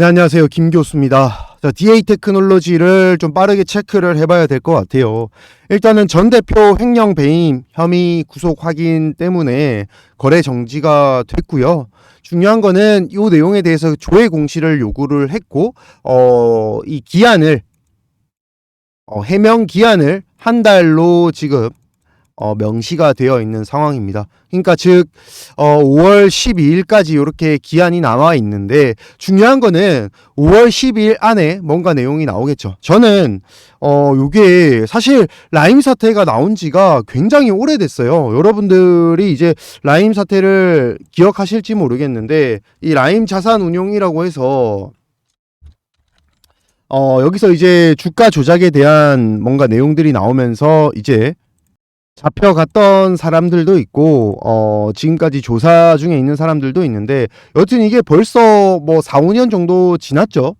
네, 안녕하세요. 김 교수입니다. 자, DA 테크놀로지를 좀 빠르게 체크를 해봐야 될 것 같아요. 일단은 전 대표 횡령 배임 혐의 구속 확인 때문에 거래 정지가 됐고요. 중요한 거는 이 내용에 대해서 조회 공시를 요구를 했고, 어, 이 기한을, 어, 해명 기한을 한 달로 지금 어, 명시가 되어 있는 상황입니다. 그러니까 즉 어, 5월 12일까지 이렇게 기한이 남아 있는데 중요한 거는 5월 12일 안에 뭔가 내용이 나오겠죠. 저는 어 요게 사실 라임 사태가 나온 지가 굉장히 오래됐어요. 여러분들이 이제 라임 사태를 기억하실지 모르겠는데 이 라임 자산 운용이라고 해서 어 여기서 이제 주가 조작에 대한 뭔가 내용들이 나오면서 이제 잡혀갔던 사람들도 있고 어 지금까지 조사 중에 있는 사람들도 있는데 여튼 이게 벌써 뭐 4, 5년 정도 지났죠.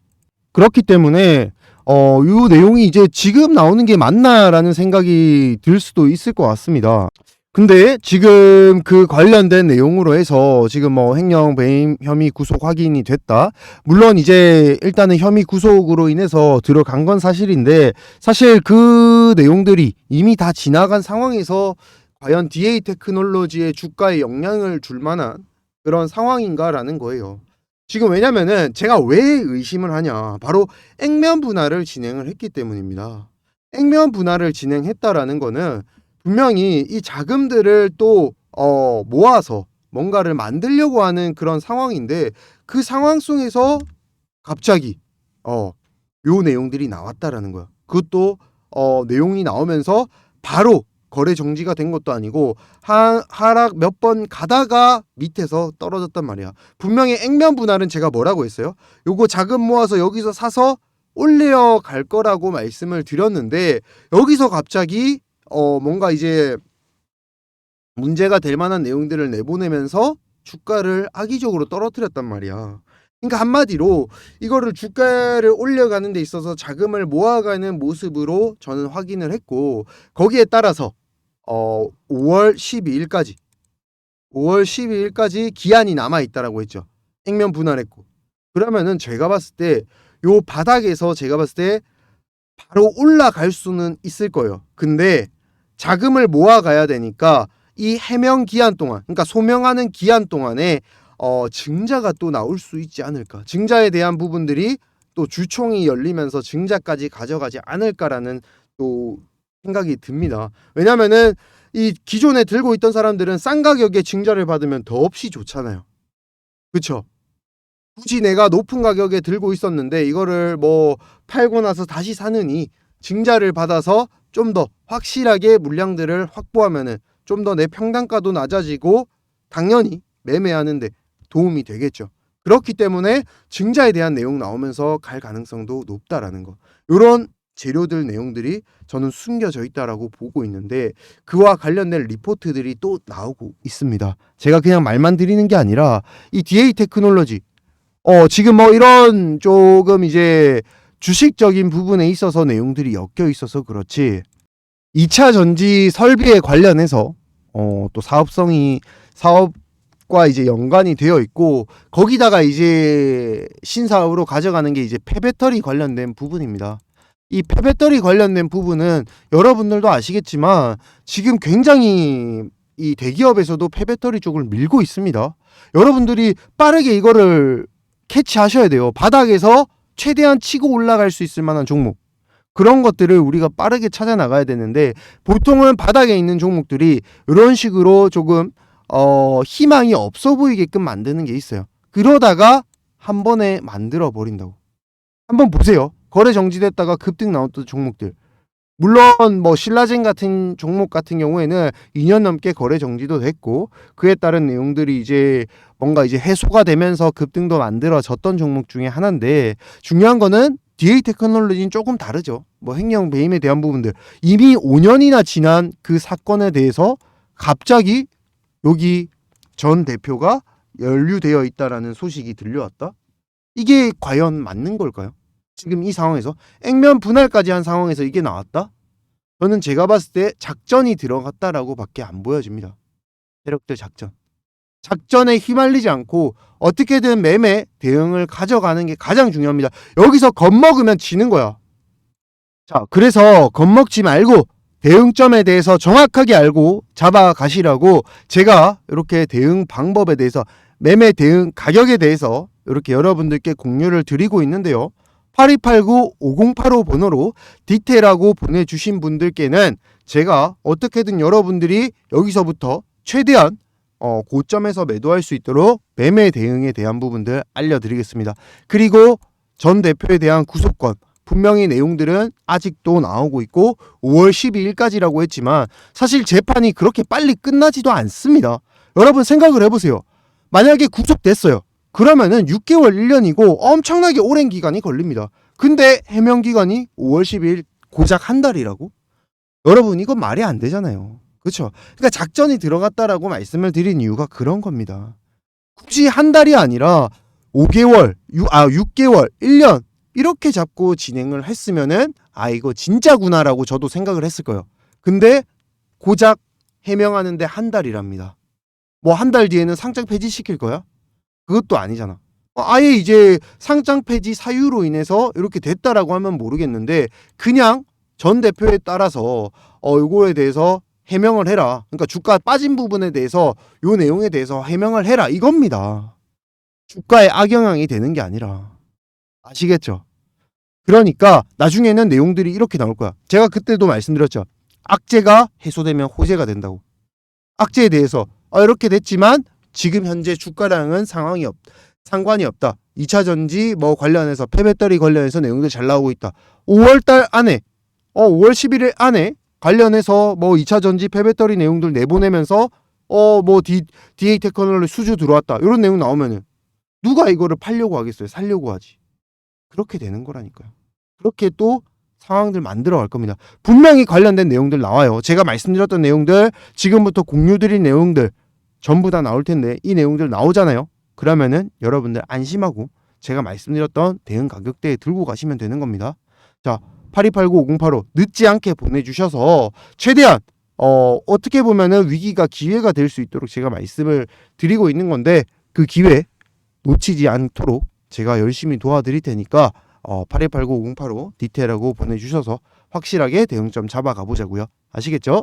그렇기 때문에 어, 요 내용이 이제 지금 나오는 게 맞나라는 생각이 들 수도 있을 것 같습니다. 근데 지금 그 관련된 내용으로 해서 지금 뭐 횡령 배임 혐의 구속 확인이 됐다. 물론 이제 일단은 혐의 구속으로 인해서 들어간 건 사실인데 사실 그 내용들이 이미 다 지나간 상황에서 과연 DA 테크놀로지의 주가에 영향을 줄 만한 그런 상황인가라는 거예요. 지금 왜냐면은 제가 왜 의심을 하냐. 바로 액면 분할을 진행을 했기 때문입니다. 액면 분할을 진행했다라는 거는 분명히 이 자금들을 또 어, 모아서 뭔가를 만들려고 하는 그런 상황인데 그 상황 속에서 갑자기 어, 요 내용들이 나왔다라는 거야. 그것도 어, 내용이 나오면서 바로 거래 정지가 된 것도 아니고 하, 하락 몇 번 가다가 밑에서 떨어졌단 말이야. 분명히 액면 분할은 제가 뭐라고 했어요? 요거 자금 모아서 여기서 사서 올려 갈 거라고 말씀을 드렸는데 여기서 갑자기 어 뭔가 이제 문제가 될 만한 내용들을 내보내면서 주가를 악의적으로 떨어뜨렸단 말이야. 그러니까 한마디로 이거를 주가를 올려가는 데 있어서 자금을 모아가는 모습으로 저는 확인을 했고 거기에 따라서 어 5월 12일까지 5월 12일까지 기한이 남아 있다라고 했죠. 액면 분할했고 그러면은 제가 봤을 때 요 바닥에서 제가 봤을 때 바로 올라갈 수는 있을 거예요. 근데 자금을 모아가야 되니까 이 해명 기한 동안, 그러니까 소명하는 기한 동안에 어, 증자가 또 나올 수 있지 않을까. 증자에 대한 부분들이 또 주총이 열리면서 증자까지 가져가지 않을까라는 또 생각이 듭니다. 왜냐면은 이 기존에 들고 있던 사람들은 싼 가격에 증자를 받으면 더없이 좋잖아요. 그쵸? 굳이 내가 높은 가격에 들고 있었는데 이거를 뭐 팔고 나서 다시 사느니 증자를 받아서 좀 더 확실하게 물량들을 확보하면은 좀 더 내 평단가도 낮아지고 당연히 매매하는데 도움이 되겠죠. 그렇기 때문에 증자에 대한 내용 나오면서 갈 가능성도 높다라는 거. 요런 재료들 내용들이 저는 숨겨져 있다라고 보고 있는데 그와 관련된 리포트들이 또 나오고 있습니다. 제가 그냥 말만 드리는 게 아니라 이 DA 테크놀로지 어 지금 뭐 이런 조금 이제 주식적인 부분에 있어서 내용들이 엮여 있어서 그렇지 2차 전지 설비에 관련해서 어 또 사업성이 사업과 이제 연관이 되어 있고 거기다가 이제 신사업으로 가져가는 게 이제 폐배터리 관련된 부분입니다. 이 폐배터리 관련된 부분은 여러분들도 아시겠지만 지금 굉장히 이 대기업에서도 폐배터리 쪽을 밀고 있습니다. 여러분들이 빠르게 이거를 캐치하셔야 돼요. 바닥에서 최대한 치고 올라갈 수 있을 만한 종목. 그런 것들을 우리가 빠르게 찾아 나가야 되는데 보통은 바닥에 있는 종목들이 이런 식으로 조금 어 희망이 없어 보이게끔 만드는 게 있어요. 그러다가 한 번에 만들어 버린다고. 한번 보세요. 거래 정지됐다가 급등 나왔던 종목들. 물론 뭐 신라젠 같은 종목 같은 경우에는 2년 넘게 거래 정지도 됐고 그에 따른 내용들이 이제 뭔가 이제 해소가 되면서 급등도 만들어졌던 종목 중에 하나인데 중요한 거는 DA 테크놀로지는 조금 다르죠. 뭐 횡령 배임에 대한 부분들 이미 5년이나 지난 그 사건에 대해서 갑자기 여기 전 대표가 연루되어 있다라는 소식이 들려왔다. 이게 과연 맞는 걸까요? 지금 이 상황에서 액면 분할까지 한 상황에서 이게 나왔다? 저는 제가 봤을 때 작전이 들어갔다라고 밖에 안 보여집니다. 세력들 작전. 작전에 휘말리지 않고 어떻게든 매매 대응을 가져가는 게 가장 중요합니다. 여기서 겁먹으면 지는 거야. 자, 그래서 겁먹지 말고 대응점에 대해서 정확하게 알고 잡아가시라고 제가 이렇게 대응 방법에 대해서 매매 대응 가격에 대해서 이렇게 여러분들께 공유를 드리고 있는데요. 8289-5085 번호로 디테일하고 보내주신 분들께는 제가 어떻게든 여러분들이 여기서부터 최대한 어, 고점에서 매도할 수 있도록 매매 대응에 대한 부분들 알려드리겠습니다. 그리고 전 대표에 대한 구속권 분명히 내용들은 아직도 나오고 있고 5월 12일까지라고 했지만 사실 재판이 그렇게 빨리 끝나지도 않습니다. 여러분 생각을 해보세요. 만약에 구속됐어요. 그러면은 6개월 1년이고 엄청나게 오랜 기간이 걸립니다. 근데 해명 기간이 5월 10일 고작 한 달이라고? 여러분 이건 말이 안 되잖아요. 그렇죠? 그러니까 작전이 들어갔다라고 말씀을 드린 이유가 그런 겁니다. 굳이 한 달이 아니라 5개월, 6, 아 6개월, 1년 이렇게 잡고 진행을 했으면은 아 이거 진짜구나라고 저도 생각을 했을 거예요. 근데 고작 해명하는데 한 달이랍니다. 뭐 한 달 뒤에는 상장 폐지시킬 거야? 그것도 아니잖아. 어, 아예 이제 상장 폐지 사유로 인해서 이렇게 됐다라고 하면 모르겠는데 그냥 전 대표에 따라서 어 요거에 대해서 해명을 해라. 그러니까 주가 빠진 부분에 대해서 요 내용에 대해서 해명을 해라 이겁니다. 주가에 악영향이 되는 게 아니라 아시겠죠? 그러니까 나중에는 내용들이 이렇게 나올 거야. 제가 그때도 말씀드렸죠. 악재가 해소되면 호재가 된다고. 악재에 대해서 아, 이렇게 됐지만 지금 현재 주가랑은 상황이 없, 상관이 없다. 2차 전지 뭐 관련해서 폐배터리 관련해서 내용들 잘 나오고 있다. 5월 달 안에 어 5월 11일 안에 관련해서 뭐 2차 전지 폐배터리 내용들 내보내면서 어 뭐 DA 테크놀로지 수주 들어왔다. 이런 내용 나오면은 누가 이거를 팔려고 하겠어요? 살려고 하지. 그렇게 되는 거라니까요. 그렇게 또 상황들 만들어 갈 겁니다. 분명히 관련된 내용들 나와요. 제가 말씀드렸던 내용들, 지금부터 공유드린 내용들 전부 다 나올 텐데 이 내용들 나오잖아요. 그러면은 여러분들 안심하고 제가 말씀드렸던 대응 가격대에 들고 가시면 되는 겁니다. 자, 8289-5085 늦지 않게 보내주셔서 최대한 어, 어떻게 보면은 위기가 기회가 될 수 있도록 제가 말씀을 드리고 있는 건데 그 기회 놓치지 않도록 제가 열심히 도와드릴 테니까 어, 8289-5085 디테일하고 보내주셔서 확실하게 대응점 잡아가 보자고요. 아시겠죠?